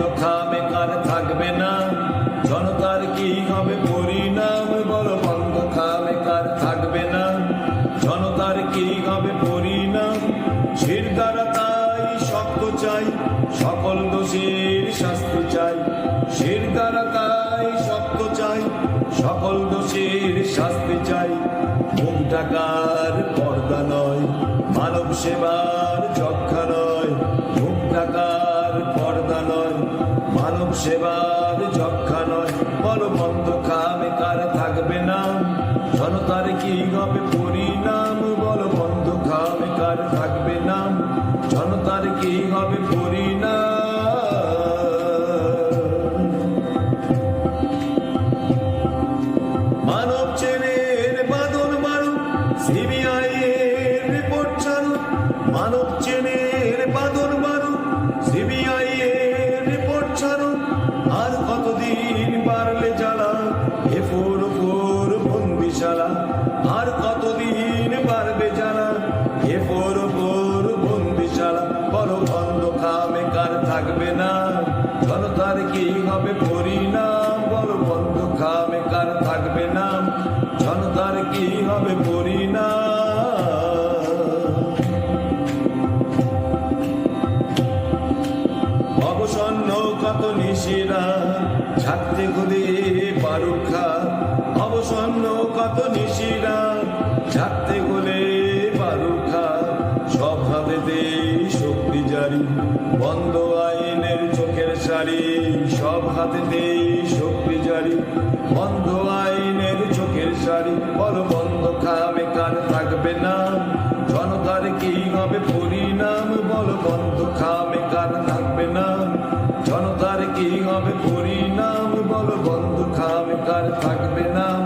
খামে কার থাকবে না? জনতার কি হবে পরিণাম? বল বন্ধ খামে কার থাকবে না? জনতার কি হবে পরিণাম? শির দ্বারা তাই শক্ত চাই, সকল দোষীর শাস্তি চাই। শির দ্বারা তাই শক্ত চাই, সকল দোষীর শাস্তি চাই। মুখ টাকার পর্দা নয়, মানব সেবা সেবার যক্ষা নয় বড় মন্দ খাবে কার থাকবে না? জনতার কি হবে পরিণাম, বল বন্ধ খাবে কার থাকবে না? জনতার কি হবে পরিণাম? মানব জনতার কি হবে পরিণাম? বড় বন্ধ, খামে কার থাকবে না জনতার কি হবে পরিণাম? অবসন্ন কত নিশিরা, ছাড়তে খুদে বারুখা অবসন্ন সব হাতেতে শক্তি জারি, বন্ধ চোখের সব নেই শক্তি জারি, বন্ধ আইনের চোখের সারি বল বন্ধ খামে কার থাকবে না? জনতার কি হবে পরিণাম? বল বন্ধ খামে কার থাকবে না? জনতার কি হবে পরিণাম? বল বন্ধ খামে কার থাকবে না?